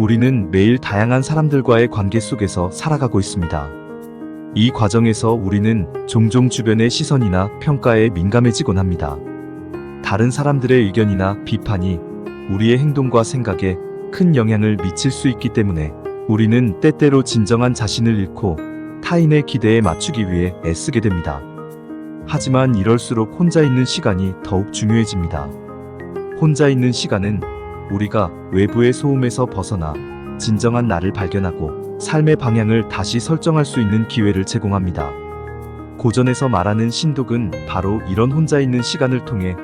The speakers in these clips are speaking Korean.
우리는 매일 다양한 사람들과의 관계 속에서 살아가고 있습니다. 이 과정에서 우리는 종종 주변의 시선이나 평가에 민감해지곤 합니다. 다른 사람들의 의견이나 비판이 우리의 행동과 생각에 큰 영향을 미칠 수 있기 때문에 우리는 때때로 진정한 자신을 잃고 타인의 기대에 맞추기 위해 애쓰게 됩니다. 하지만 이럴수록 혼자 있는 시간이 더욱 중요해집니다. 혼자 있는 시간은 우리가 외부의 소음에서 벗어나 진정한 나를 발견하고 삶의 방향을 다시 설정할 수 있는 기회를 제공합니다. 고전에서 말하는 신독은 바로 이런 혼자 있는 시간을 통해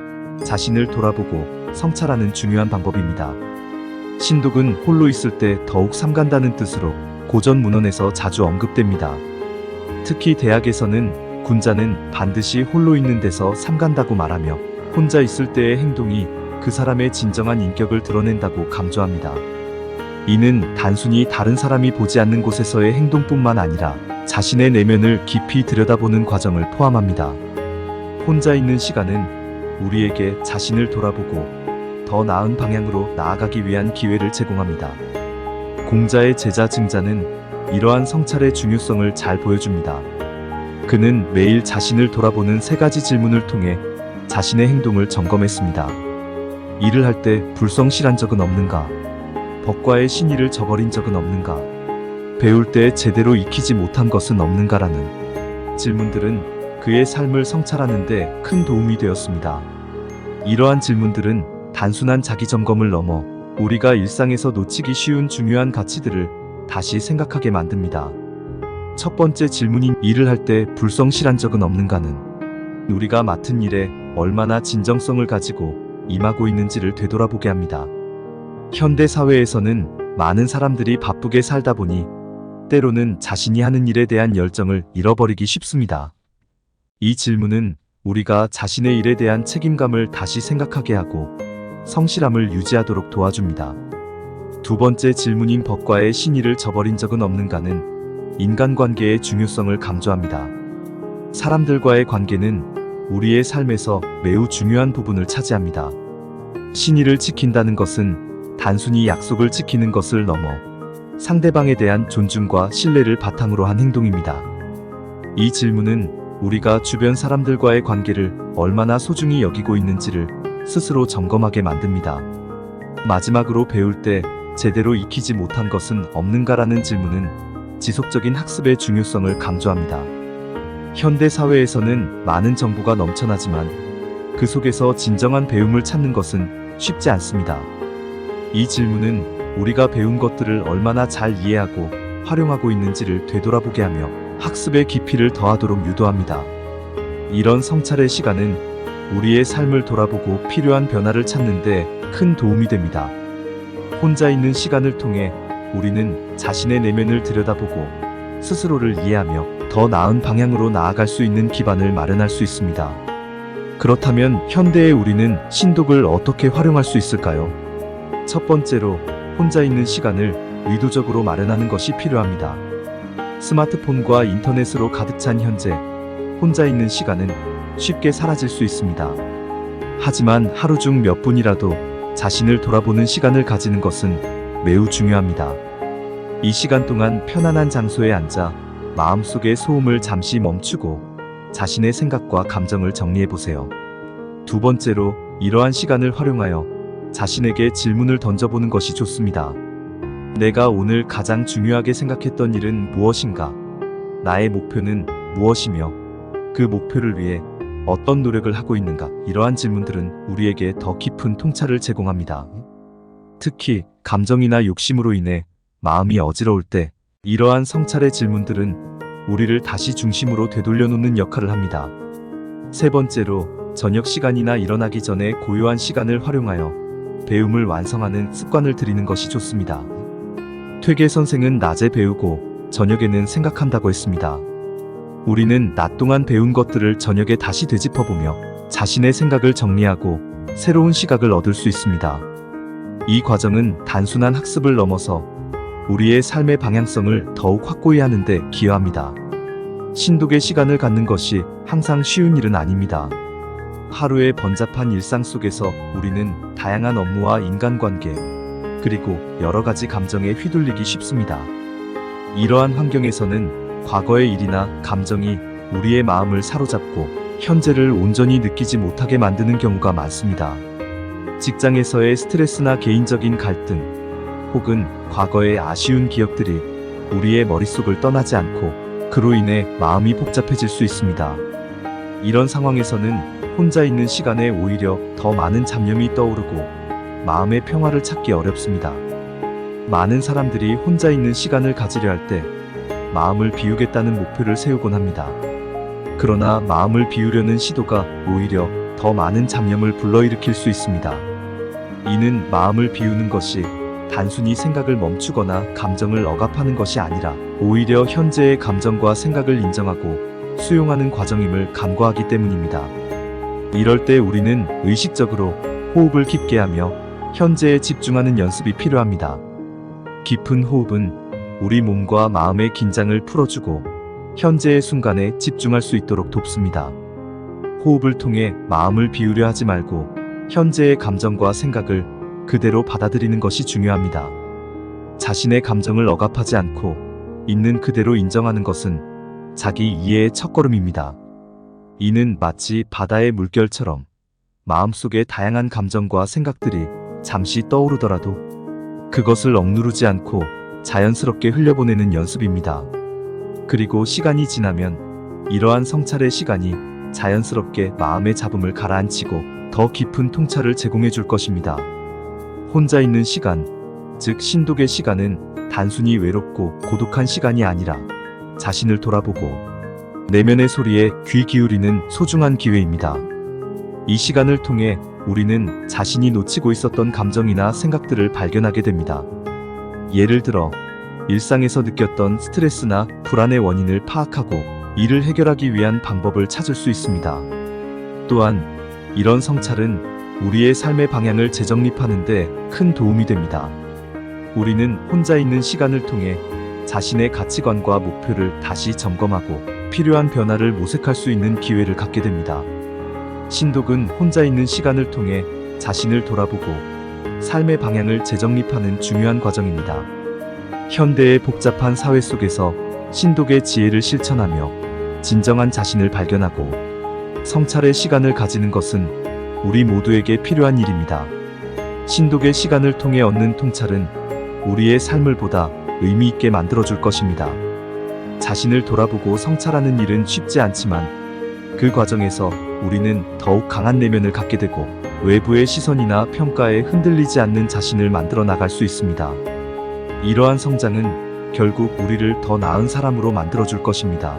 자신을 돌아보고 성찰하는 중요한 방법입니다. 신독은 홀로 있을 때 더욱 삼간다는 뜻으로 고전 문헌에서 자주 언급됩니다. 특히 대학에서는 군자는 반드시 홀로 있는 데서 삼간다고 말하며 혼자 있을 때의 행동이 그 사람의 진정한 인격을 드러낸다고 강조합니다. 이는 단순히 다른 사람이 보지 않는 곳에서의 행동뿐만 아니라 자신의 내면을 깊이 들여다보는 과정을 포함합니다. 혼자 있는 시간은 우리에게 자신을 돌아보고 더 나은 방향으로 나아가기 위한 기회를 제공합니다. 공자의 제자 증자는 이러한 성찰의 중요성을 잘 보여줍니다. 그는 매일 자신을 돌아보는 세 가지 질문을 통해 자신의 행동을 점검했습니다. 일을 할 때 불성실한 적은 없는가? 법과의 신의를 저버린 적은 없는가? 배울 때 제대로 익히지 못한 것은 없는가라는 질문들은 그의 삶을 성찰하는데 큰 도움이 되었습니다. 이러한 질문들은 단순한 자기 점검을 넘어 우리가 일상에서 놓치기 쉬운 중요한 가치들을 다시 생각하게 만듭니다. 첫 번째 질문인 일을 할 때 불성실한 적은 없는가는 우리가 맡은 일에 얼마나 진정성을 가지고 임하고 있는지를 되돌아보게 합니다. 현대 사회에서는 많은 사람들이 바쁘게 살다 보니 때로는 자신이 하는 일에 대한 열정을 잃어버리기 쉽습니다. 이 질문은 우리가 자신의 일에 대한 책임감을 다시 생각하게 하고 성실함을 유지하도록 도와줍니다. 두 번째 질문인 법과의 신의를 저버린 적은 없는가는 인간관계의 중요성을 강조합니다. 사람들과의 관계는 우리의 삶에서 매우 중요한 부분을 차지합니다. 신의를 지킨다는 것은 단순히 약속을 지키는 것을 넘어 상대방에 대한 존중과 신뢰를 바탕으로 한 행동입니다. 이 질문은 우리가 주변 사람들과의 관계를 얼마나 소중히 여기고 있는지를 스스로 점검하게 만듭니다. 마지막으로 배울 때 제대로 익히지 못한 것은 없는가라는 질문은 지속적인 학습의 중요성을 강조합니다. 현대 사회에서는 많은 정보가 넘쳐나지만 그 속에서 진정한 배움을 찾는 것은 쉽지 않습니다. 이 질문은 우리가 배운 것들을 얼마나 잘 이해하고 활용하고 있는지를 되돌아보게 하며 학습의 깊이를 더하도록 유도합니다. 이런 성찰의 시간은 우리의 삶을 돌아보고 필요한 변화를 찾는데 큰 도움이 됩니다. 혼자 있는 시간을 통해 우리는 자신의 내면을 들여다보고 스스로를 이해하며 더 나은 방향으로 나아갈 수 있는 기반을 마련할 수 있습니다. 그렇다면 현대의 우리는 신독을 어떻게 활용할 수 있을까요? 첫 번째로 혼자 있는 시간을 의도적으로 마련하는 것이 필요합니다. 스마트폰과 인터넷으로 가득 찬 현재, 혼자 있는 시간은 쉽게 사라질 수 있습니다. 하지만 하루 중 몇 분이라도 자신을 돌아보는 시간을 가지는 것은 매우 중요합니다. 이 시간 동안 편안한 장소에 앉아 마음속의 소음을 잠시 멈추고 자신의 생각과 감정을 정리해 보세요. 두 번째로 이러한 시간을 활용하여 자신에게 질문을 던져보는 것이 좋습니다. 내가 오늘 가장 중요하게 생각했던 일은 무엇인가? 나의 목표는 무엇이며 그 목표를 위해 어떤 노력을 하고 있는가? 이러한 질문들은 우리에게 더 깊은 통찰을 제공합니다. 특히 감정이나 욕심으로 인해 마음이 어지러울 때 이러한 성찰의 질문들은 우리를 다시 중심으로 되돌려 놓는 역할을 합니다. 세 번째로 저녁 시간이나 일어나기 전에 고요한 시간을 활용하여 배움을 완성하는 습관을 들이는 것이 좋습니다. 퇴계 선생은 낮에 배우고 저녁에는 생각한다고 했습니다. 우리는 낮 동안 배운 것들을 저녁에 다시 되짚어보며 자신의 생각을 정리하고 새로운 시각을 얻을 수 있습니다. 이 과정은 단순한 학습을 넘어서 우리의 삶의 방향성을 더욱 확고히 하는데 기여합니다. 신독의 시간을 갖는 것이 항상 쉬운 일은 아닙니다. 하루의 번잡한 일상 속에서 우리는 다양한 업무와 인간관계, 그리고 여러 가지 감정에 휘둘리기 쉽습니다. 이러한 환경에서는 과거의 일이나 감정이 우리의 마음을 사로잡고 현재를 온전히 느끼지 못하게 만드는 경우가 많습니다. 직장에서의 스트레스나 개인적인 갈등, 혹은 과거의 아쉬운 기억들이 우리의 머릿속을 떠나지 않고 그로 인해 마음이 복잡해질 수 있습니다. 이런 상황에서는 혼자 있는 시간에 오히려 더 많은 잡념이 떠오르고 마음의 평화를 찾기 어렵습니다. 많은 사람들이 혼자 있는 시간을 가지려 할 때 마음을 비우겠다는 목표를 세우곤 합니다. 그러나 마음을 비우려는 시도가 오히려 더 많은 잡념을 불러일으킬 수 있습니다. 이는 마음을 비우는 것이 단순히 생각을 멈추거나 감정을 억압하는 것이 아니라 오히려 현재의 감정과 생각을 인정하고 수용하는 과정임을 간과하기 때문입니다. 이럴 때 우리는 의식적으로 호흡을 깊게 하며 현재에 집중하는 연습이 필요합니다. 깊은 호흡은 우리 몸과 마음의 긴장을 풀어주고 현재의 순간에 집중할 수 있도록 돕습니다. 호흡을 통해 마음을 비우려 하지 말고 현재의 감정과 생각을 그대로 받아들이는 것이 중요합니다. 자신의 감정을 억압하지 않고 있는 그대로 인정하는 것은 자기 이해의 첫걸음입니다. 이는 마치 바다의 물결처럼 마음속에 다양한 감정과 생각들이 잠시 떠오르더라도 그것을 억누르지 않고 자연스럽게 흘려보내는 연습입니다. 그리고 시간이 지나면 이러한 성찰의 시간이 자연스럽게 마음의 잡음을 가라앉히고 더 깊은 통찰을 제공해 줄 것입니다. 혼자 있는 시간, 즉 신독의 시간은 단순히 외롭고 고독한 시간이 아니라 자신을 돌아보고 내면의 소리에 귀 기울이는 소중한 기회입니다. 이 시간을 통해 우리는 자신이 놓치고 있었던 감정이나 생각들을 발견하게 됩니다. 예를 들어, 일상에서 느꼈던 스트레스나 불안의 원인을 파악하고 이를 해결하기 위한 방법을 찾을 수 있습니다. 또한, 이런 성찰은 우리의 삶의 방향을 재정립하는데 큰 도움이 됩니다. 우리는 혼자 있는 시간을 통해 자신의 가치관과 목표를 다시 점검하고 필요한 변화를 모색할 수 있는 기회를 갖게 됩니다. 신독은 혼자 있는 시간을 통해 자신을 돌아보고 삶의 방향을 재정립하는 중요한 과정입니다. 현대의 복잡한 사회 속에서 신독의 지혜를 실천하며 진정한 자신을 발견하고 성찰의 시간을 가지는 것은 우리 모두에게 필요한 일입니다. 신독의 시간을 통해 얻는 통찰은 우리의 삶을 보다 의미 있게 만들어줄 것입니다. 자신을 돌아보고 성찰하는 일은 쉽지 않지만 그 과정에서 우리는 더욱 강한 내면을 갖게 되고 외부의 시선이나 평가에 흔들리지 않는 자신을 만들어 나갈 수 있습니다. 이러한 성장은 결국 우리를 더 나은 사람으로 만들어줄 것입니다.